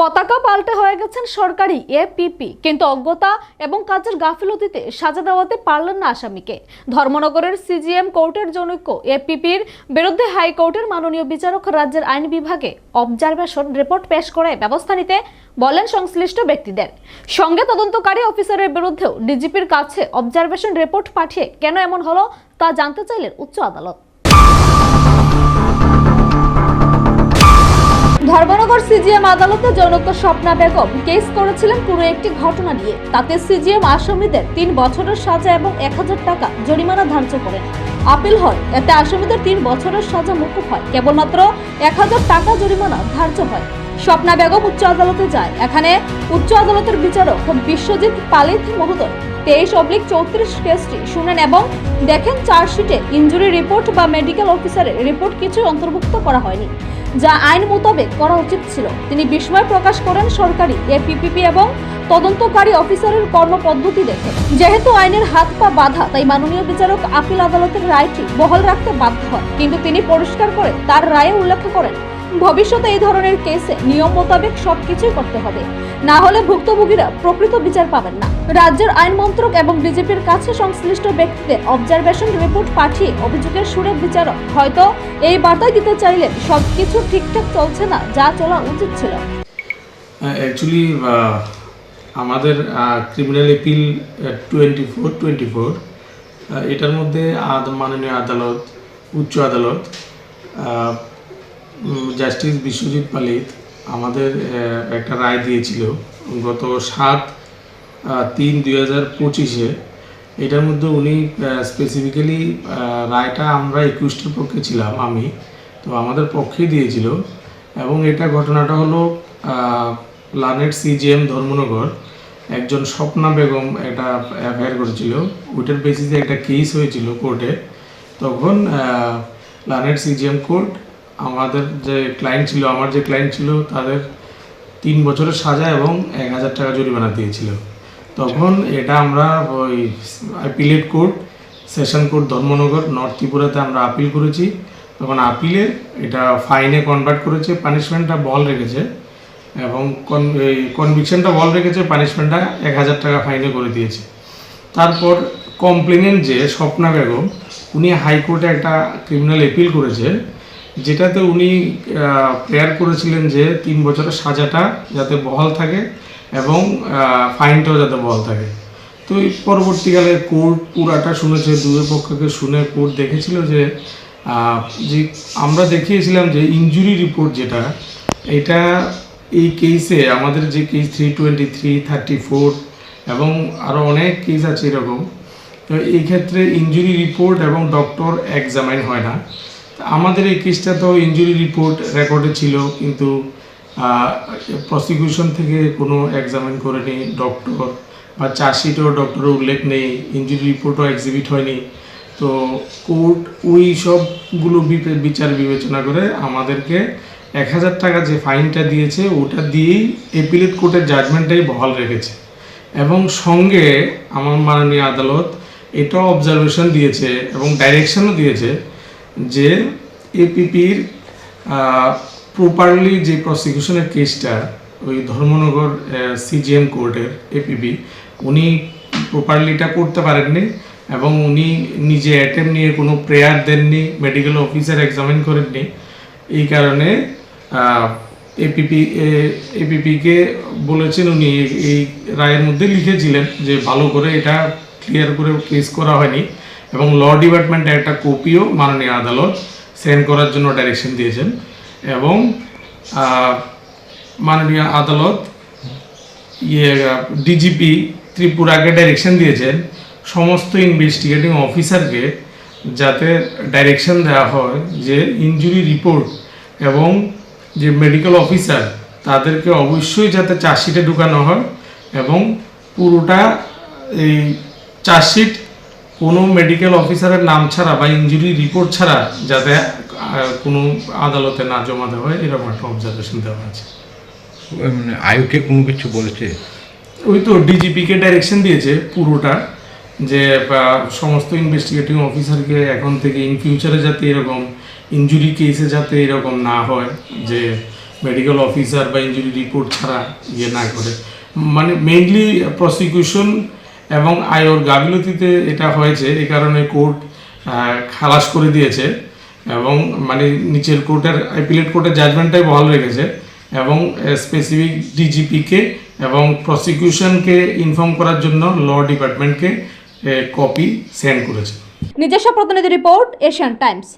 পতাকা পাল্টে হয়ে গেছেন সরকারি এপিপি কিন্তু অজ্ঞতা এবং কাজের গাফিলতিতে সাজা দেওয়াতে পারলেন না আসামিকে। ধর্মনগরের সিজিএম কোর্টের জনৈক এপিপির বিরুদ্ধে হাইকোর্টের মাননীয় বিচারক রাজ্যের আইন বিভাগে অবজারভেশন রিপোর্ট পেশ করে ব্যবস্থা নিতে বলেন সংশ্লিষ্ট ব্যক্তিদের। সঙ্গে তদন্তকারী অফিসারের বিরুদ্ধেও ডিজিপির কাছে অবজারভেশন রিপোর্ট পাঠিয়ে কেন এমন হলো তা জানতে চাইলেন উচ্চ আদালত। ধর্মনগর সিজিএম আদালতে জনক স্বপ্না বেগম কেস করেছিলেন পুরো একটি ঘটনা নিয়ে। তাতে সিজিএম আসামিদের তিন বছরের সাজা এবং এক হাজার টাকা জরিমানা ধার্য করেন। আপিল হয়, এতে আসামিদের তিন বছরের সাজা মুকুব হয়। কেবলমাত্র এক হাজার টাকা জরিমানা ধার্য হয়। স্বপ্না বেগম উচ্চ আদালতে যায়। এখানে উচ্চ আদালতের বিচারক বিশ্বজিৎ পালিত মহোদয় তেইশ অব্লিক চৌত্রিশ কেসটি শুনেন এবং দেখেন চার্জশিটে ইনজুরি রিপোর্ট বা মেডিকেল অফিসারের রিপোর্ট কিছু অন্তর্ভুক্ত করা হয়নি। যা আইন মোতাবেক করা উচিত ছিল। তিনি বিস্ময় প্রকাশ করেন সরকারি এপিপিপি এবং তদন্তকারী অফিসারের কর্মপদ্ধতি দেখে। যেহেতু আইনের হাত পা বাধা, তাই মাননীয় বিচারক আপিল আদালতের রায়টি বহাল রাখতে বাধ্য হয় কিন্তু তিনি পরিষ্কার করে তার রায়ে উল্লেখ করেন, ভবিষ্যতে এই ধরনের কেসে নিয়ম মোতাবেক সবকিছুই করতে হবে। না হলে ভুক্তভোগীরা প্রকৃত বিচার পাবেন না। রাজ্যের আইন মন্ত্রক এবং বিজেপির কাছে সংশ্লিষ্ট ব্যক্তিদের অবজারভেশন রিপোর্ট পাঠিয়ে অভিযোগের সুরে বিচারক হয়তো এই বার্তায় দিতে চাইলেন, সবকিছু ঠিকঠাক চলছে না, যা চলা উচিত ছিল। অ্যাকচুয়ালি আমাদের criminal appeal twenty four twenty four এটার মধ্যে মাননীয় আদালত, উচ্চ আদালত জাস্টিস বিশ্বজিৎ পালিত আমাদের একটা রায় দিয়েছিল গত সাত তিন দুই হাজার পঁচিশে। এটার মধ্যে উনি স্পেসিফিক্যালি রায়টা আমরা একুশটার পক্ষে ছিলাম আমি, তো আমাদের পক্ষেই দিয়েছিল। এবং এটা ঘটনাটা হলো লানেট সিজিএম ধর্মনগর, একজন স্বপ্না বেগম এটা অ্যাফায়ার করেছিল। ওইটার বেসিসে একটা কেস হয়েছিল কোর্টে তখন লানেট সিজিএম কোর্ট আমাদের যে ক্লায়েন্ট ছিল, আমার যে ক্লায়েন্ট ছিল, তাদের তিন বছরের সাজা এবং এক হাজার টাকা জরিমানা দিয়েছিল। তখন এটা আমরা ওই appellate court session court Dharmanagar north ত্রিপুরাতে আমরা আপিল করেছি। তখন আপিলে এটা ফাইনে কনভার্ট করেছে পানিশমেন্টটা বল রেখেছে এবং কনভিকশনটা বল রেখেছে পানিশমেন্টটা এক হাজার টাকা ফাইনে করে দিয়েছে। তারপর কমপ্লেনেন্ট যে স্বপ্না বেগম, উনি হাইকোর্টে একটা ক্রিমিনাল এপিল করেছে। যেটাতে উনি প্রেয়ার করেছিলেন যে তিন বছরের সাজাটা যাতে বহাল থাকে এবং ফাইনটাও যাতে বহাল থাকে। তো পরবর্তীকালে কোর্ট পুরাটা শুনেছে, দুই পক্ষকে শুনে কোর্ট দেখেছিল যে যে আমরা দেখিয়েছিলাম যে ইনজুরি রিপোর্ট যেটা, এটা এই কেসে আমাদের যে case three twenty three thirty four এবং আরও অনেক কেস আছে এরকম, তো এই ক্ষেত্রে ইনজুরি রিপোর্ট এবং ডক্টর এক্সামাইন হয় না। আমাদের এই কেসটা তো ইনজুরি রিপোর্ট রেকর্ডে ছিল, কিন্তু প্রসিকিউশন থেকে কোনো এক্সামিন করেনি ডক্টর বা চার্জশিটেও ডক্টরের উল্লেখ নেই ইঞ্জুরি রিপোর্টও এক্সিবিট হয়নি। তো কোর্ট ওই সবগুলো বিচার বিবেচনা করে আমাদেরকে এক হাজার টাকা যে ফাইনটা দিয়েছে, ওটা দিয়েই এপিলেট কোর্টের জাজমেন্টটাই বহাল রেখেছে। এবং সঙ্গে আমার মাননীয় আদালত এটাও অবজারভেশন দিয়েছে এবং ডাইরেকশনও দিয়েছে যে এপিপির প্রপারলি যে প্রসিকিউশনের কেসটা ওই ধর্মনগর সিজিএম কোর্টের এপিপি উনি প্রপারলিটা করতে পারেননি এবং উনি নিজে অ্যাটেম নিয়ে কোনো প্রেয়ার দেননি মেডিকেল অফিসার এক্সামিন করেননি। এই কারণে এপিপি এপিপিকে বলেছেন উনি, এই- রায়ের মধ্যে লিখেছিলেন যে ভালো করে এটা ক্লিয়ার করে কেস করা হয়নি। এবং ল ডিপার্টমেন্টে একটা কপিও মাননীয় আদালত সেন্ড করার জন্য ডাইরেকশন দিয়েছেন এবং মাননীয় আদালত ইয়ে ডিজিপি ত্রিপুরাকে ডাইরেকশন দিয়েছেন সমস্ত ইনভেস্টিগেটিং অফিসারকে যাতে ডাইরেকশন দেওয়া হয় যে ইনজুরি রিপোর্ট এবং যে মেডিকেল অফিসার তাদেরকে অবশ্যই যাতে চার্জশিটে ঢুকানো হয় এবং পুরোটা এই চার্জশিট কোনো মেডিকেল অফিসারের নাম ছাড়া বা ইনজুরি রিপোর্ট ছাড়া যাতে কোনো আদালতে না জমা দেওয়া হয় এরকম একটা অবজারভেশন দেওয়া আছে। মানে আয়োকে কোনো কিছু বলেছে? ওই তো ডিজিপিকে ডাইরেকশন দিয়েছে পুরোটা যে সমস্ত ইনভেস্টিগেটিং অফিসারকে এখন থেকে ইন ফিউচারে যাতে এরকম ইনজুরি কেসে যাতে এরকম না হয় যে মেডিকেল অফিসার বা ইঞ্জুরি রিপোর্ট ছাড়া ইয়ে না করে। মানে মেইনলি প্রসিকিউশন এবং আয়র গাফিলতিতে এটা হয়েছে, এই কারণে কোর্ট খালাস করে দিয়েছে এবং মানে নিচের কোর্টের, অ্যাপিলেট কোর্টের জাজমেন্টটাই বহাল রেখেছে এবং স্পেসিফিক ডিজিপিকে এবং প্রসিকিউশনকে ইনফর্ম করার জন্য ল ডিপার্টমেন্টকে কপি সেন্ড করেছে। নিজস্ব প্রতিনিধি রিপোর্ট এশিয়ান টাইমস